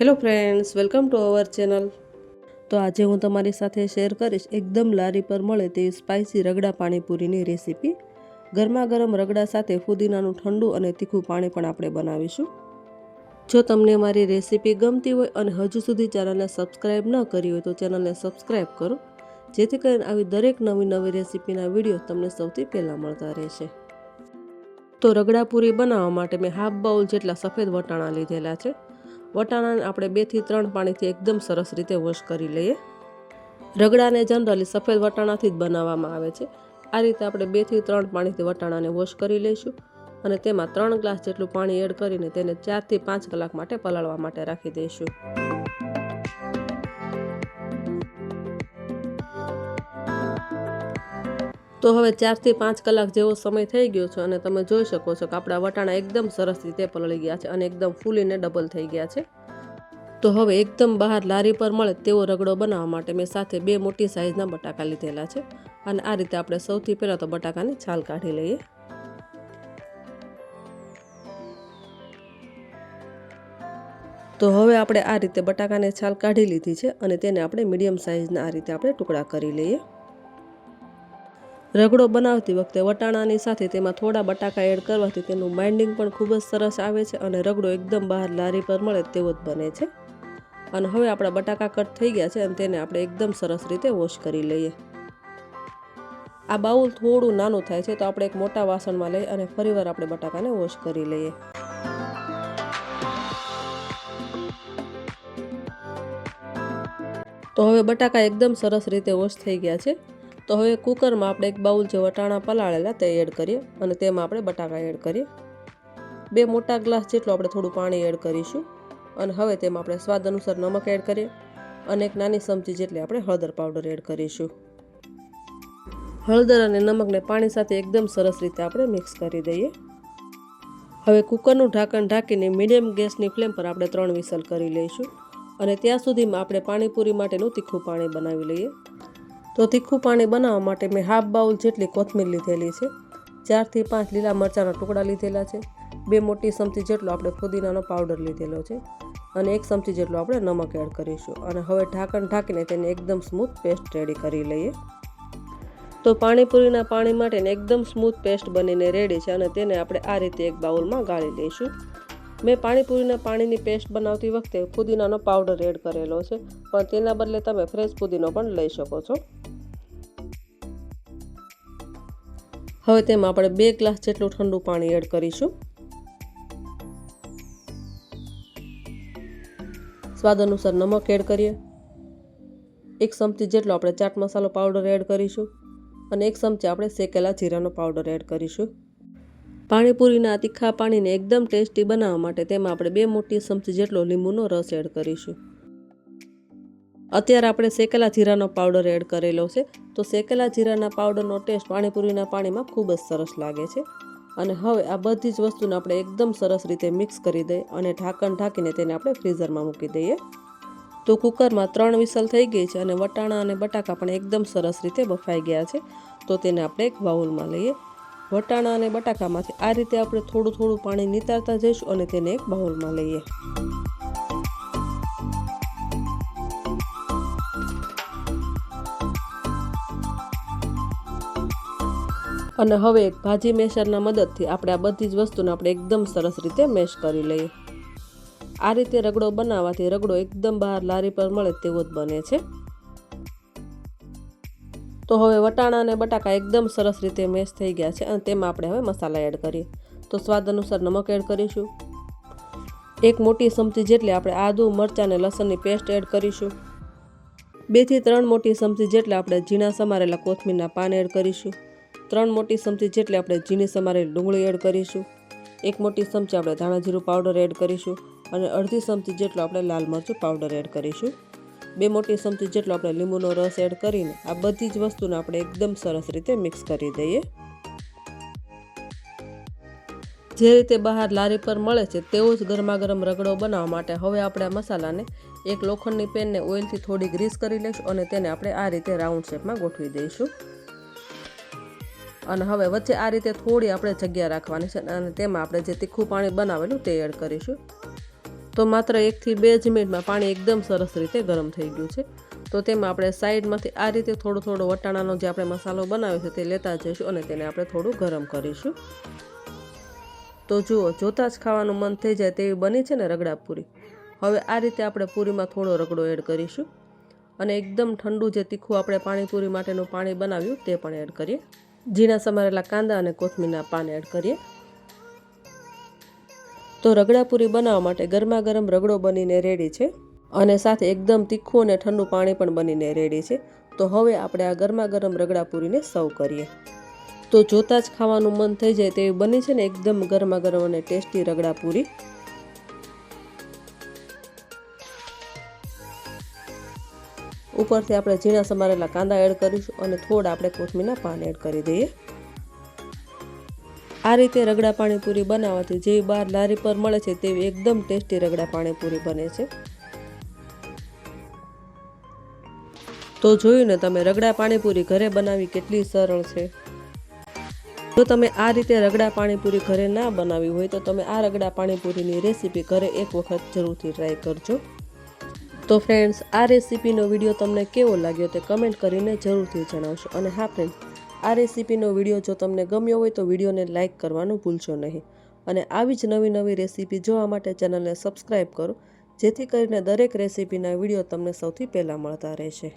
Hello friends, welcome to our channel. તો આજે હું તમારી સાથે શેર કરીશ એકદમ લારી પર મળે તેવી સ્પાઇસી રગડા પાણીપુરીની રેસીપી. ગરમા ગરમ રગડા સાથે ફુદીનાનું ઠંડુ અને તીખું પાણી પણ આપણે બનાવીશું. જો તમને મારી રેસીપી ગમતી હોય અને હજુ સુધી ચેનલને સબસ્ક્રાઈબ ન કરી હોય તો ચેનલને સબસ્ક્રાઈબ કરો. જેથી કરીને આવી દરેક નવી નવી રેસીપીના વીડિયો તમને સૌથી પહેલાં મળતા રહેશે. તો રગડા પૂરી બનાવવા માટે મેં હાફ બાઉલ જેટલા સફેદ વટાણા લીધેલા છે. વટાણાને આપણે બેથી ત્રણ પાણીથી એકદમ સરસ રીતે વોશ કરી લઈએ. રગડાને જનરલી સફેદ વટાણાથી જ બનાવવામાં આવે છે. આ રીતે આપણે બેથી ત્રણ પાણીથી વટાણાને વોશ કરી લઈશું અને તેમાં ત્રણ ગ્લાસ જેટલું પાણી એડ કરીને તેને ચારથી પાંચ કલાક માટે પલાળવા માટે રાખી દઈશું. તો હવે ચારથી પાંચ કલાક જેવો સમય થઈ ગયો છે અને તમે જોઈ શકો છો કે આપણા વટાણા એકદમ સરસ રીતે પલળી ગયા છે અને એકદમ ફૂલીને ડબલ થઈ ગયા છે. તો હવે એકદમ બહાર લારી પર મળે તેવો રગડો બનાવવા માટે મેં સાથે બે મોટી સાઇઝના બટાકા લીધેલા છે. અને આ રીતે આપણે સૌથી પહેલાં તો બટાકાની છાલ કાઢી લઈએ. તો હવે આપણે આ રીતે બટાકાને છાલ કાઢી લીધી છે અને તેને આપણે મીડિયમ સાઇઝના આ રીતે આપણે ટુકડા કરી લઈએ. રગડો બનાવતી વખતે વટાણાની સાથે તેમાં થોડા બટાકા એડ કરવાથી તેનું બાઇન્ડિંગ પણ ખૂબ જ સરસ આવે છે અને રગડો એકદમ બહાર લારી પર મળે તેવો જ બને છે. અને હવે આપણા બટાકા કટ થઈ ગયા છે અને તેને આપણે એકદમ સરસ રીતે વોશ કરી લઈએ. આ બાઉલ થોડું નાનું થાય છે તો આપણે એક મોટા વાસણમાં લઈ અને ફરીવાર આપણે બટાકાને વોશ કરી લઈએ. તો હવે બટાકા એકદમ સરસ રીતે વોશ થઈ ગયા છે. તો હવે કુકરમાં આપણે એક બાઉલ જે વટાણા પલાળેલા તે એડ કરીએ અને તેમાં આપણે બટાકા એડ કરીએ. બે મોટા ગ્લાસ જેટલું આપણે થોડું પાણી એડ કરીશું. અને હવે તેમાં આપણે સ્વાદ અનુસાર નમક એડ કરીએ અને એક નાની ચમચી જેટલી આપણે હળદર પાવડર એડ કરીશું. હળદર અને નમકને પાણી સાથે એકદમ સરસ રીતે આપણે મિક્સ કરી દઈએ. હવે કુકરનું ઢાંકણ ઢાંકીને મીડિયમ ગેસની ફ્લેમ પર આપણે ત્રણ વિસલ કરી લઈશું અને ત્યાં સુધીમાં આપણે પાણીપુરી માટેનું તીખું પાણી બનાવી લઈએ. તો તીખું પાણી બનાવવા માટે મેં હાફ બાઉલ જેટલી કોથમીર લીધેલી છે. ચારથી પાંચ લીલા મરચાંના ટુકડા લીધેલા છે. બે મોટી ચમચી જેટલો આપણે ફુદીનાનો પાવડર લીધેલો છે અને એક ચમચી જેટલો આપણે નમક એડ કરીશું. અને હવે ઢાંકણ ઢાંકીને તેને એકદમ સ્મૂથ પેસ્ટ રેડી કરી લઈએ. તો પાણીપુરીના પાણી માટે એકદમ સ્મૂથ પેસ્ટ બનીને રેડી છે અને તેને આપણે આ રીતે એક બાઉલમાં ગાળી લઈશું. મેં પાણીપુરીના પાણીની પેસ્ટ બનાવતી વખતે ફુદીનાનો પાવડર એડ કરેલો છે, પણ તેના બદલે તમે ફ્રેશ ફુદીનો પણ લઈ શકો છો. હવે તેમાં આપણે બે ગ્લાસ જેટલું ઠંડુ પાણી એડ કરીશું. સ્વાદ અનુસાર નમક એડ કરીએ. એક ચમચી જેટલો આપણે ચાટ મસાલો પાવડર એડ કરીશું અને એક ચમચી આપણે શેકેલા જીરાનો પાવડર એડ કરીશું. પાણીપુરીના તીખા પાણીને એકદમ ટેસ્ટી બનાવવા માટે તેમાં આપણે બે મોટી ચમચી જેટલો લીંબુનો રસ એડ કરીશું. અત્યારે આપણે શેકેલા જીરાનો પાવડર એડ કરેલો છે. તો શેકેલા જીરાના પાવડરનો ટેસ્ટ પાણીપુરીના પાણીમાં ખૂબ જ સરસ લાગે છે. અને હવે આ બધી જ વસ્તુને આપણે એકદમ સરસ રીતે મિક્સ કરી દઈએ અને ઢાંકણ ઢાંકીને તેને આપણે ફ્રીઝરમાં મૂકી દઈએ. તો કુકરમાં ત્રણ વિસલ થઈ ગઈ છે અને વટાણા અને બટાકા પણ એકદમ સરસ રીતે બફાઈ ગયા છે. તો તેને આપણે એક બાઉલમાં લઈએ. વટાણા અને બટાકામાંથી આ રીતે આપણે થોડું થોડું પાણી નિતારતા જઈશું અને તેને એક બાઉલમાં લઈએ. અને હવે એક ભાજી મેશરના મદદથી આપણે આ બધી જ વસ્તુને આપણે એકદમ સરસ રીતે મેશ કરી લઈએ. આ રીતે રગડો બનાવવાથી રગડો એકદમ બહાર લારી પર મળે તેવો જ બને છે. તો હવે વટાણા અને બટાકા એકદમ સરસ રીતે મેશ થઈ ગયા છે અને તેમાં આપણે હવે મસાલા એડ કરીએ. તો સ્વાદ અનુસાર નમક એડ કરીશું. એક મોટી ચમચી જેટલી આપણે આદુ, મરચાં અને લસણની પેસ્ટ એડ કરીશું. બેથી ત્રણ મોટી ચમચી જેટલા આપણે ઝીણા સમારેલા કોથમીરના પાન એડ કરીશું. ત્રણ મોટી ચમચી જેટલી આપણે ઝીણી સમારેલી ડુંગળી એડ કરીશું. એક મોટી ચમચી આપણે ધાણા જીરું પાવડર એડ કરીશું અને અડધી ચમચી જેટલો આપણે લાલ મરચું પાવડર એડ કરીશું. બે મોટી ચમચી જેટલો આપણે લીંબુનો રસ એડ કરીને આ બધી જ વસ્તુને આપણે એકદમ સરસ રીતે મિક્સ કરી દઈએ. જે રીતે બહાર લારી પર મળે છે તેવો જ ગરમા ગરમ રગડો બનાવવા માટે હવે આપણે આ મસાલાને એક લોખંડની પેનને ઓઇલથી થોડી ગ્રીસ કરી લઈશું અને તેને આપણે આ રીતે રાઉન્ડ શેપમાં ગોઠવી દઈશું. અને હવે વચ્ચે આ રીતે થોડી આપણે જગ્યા રાખવાની છે અને તેમાં આપણે જે તીખું પાણી બનાવેલું તે એડ કરીશું. તો માત્ર એકથી બે જ મિનિટમાં પાણી એકદમ સરસ રીતે ગરમ થઈ ગયું છે. તો તેમાં આપણે સાઈડમાંથી આ રીતે થોડો થોડો વટાણાનો જે આપણે મસાલો બનાવ્યો છે તે લેતા જઈશું અને તેને આપણે થોડું ગરમ કરીશું. તો જુઓ, જોતાં જ ખાવાનું મન થઈ જાય તેવી બની છે ને રગડા પૂરી. હવે આ રીતે આપણે પૂરીમાં થોડો રગડો એડ કરીશું. અને એકદમ ઠંડુ જે તીખું આપણે પાણીપુરી માટેનું પાણી બનાવ્યું તે પણ એડ કરીએ. ઝીણા સમારેલા કાંદા અને કોથમીરના પાન એડ કરીએ. તો રગડાપુરી બનાવવા માટે ગરમા ગરમ રગડો બનીને રેડી છે અને સાથે એકદમ તીખું અને ઠંડુ પાણી પણ બનીને રેડી છે. તો હવે આપણે આ ગરમા ગરમ રગડાપુરીને સર્વ કરીએ. તો જોતાં જ ખાવાનું મન થઈ જાય તેવી બની છે ને એકદમ ગરમા ગરમ અને ટેસ્ટી રગડાપુરી ઉપરથી આપણે ઝીણા સમારેલા કાંદા એડ કરીશું અને થોડા આપણે કોથમીરના પાન એડ કરી દઈએ. આ રીતે રગડા પાણીપુરી બનાવવાથી જેવી બહાર લારી પર મળે છે તેવી એકદમ ટેસ્ટી રગડા પાણીપુરી બને છે. તો જોયું ને તમે રગડા પાણીપુરી ઘરે બનાવી કેટલી સરળ છે. જો તમે આ રીતે રગડા પાણીપુરી ઘરે ના બનાવી હોય તો તમે આ રગડા પાણીપુરીની રેસીપી ઘરે એક વખત જરૂરથી ટ્રાય કરજો. તો ફ્રેન્ડ્સ આ રેસીપીનો વીડિયો તમને કેવો લાગ્યો તે કમેન્ટ કરીને જરૂરથી જણાવશો. અને હા ફ્રેન્ડ્સ આ રેસીપીનો વીડિયો જો તમને ગમ્યો હોય તો વિડીયોને લાઇક કરવાનું ભૂલશો નહીં. અને આવી જ નવી નવી રેસીપી જોવા માટે ચેનલને સબસ્ક્રાઈબ કરો, જેથી કરીને દરેક રેસીપીના વીડિયો તમને સૌથી પહેલાં મળતા રહેશે.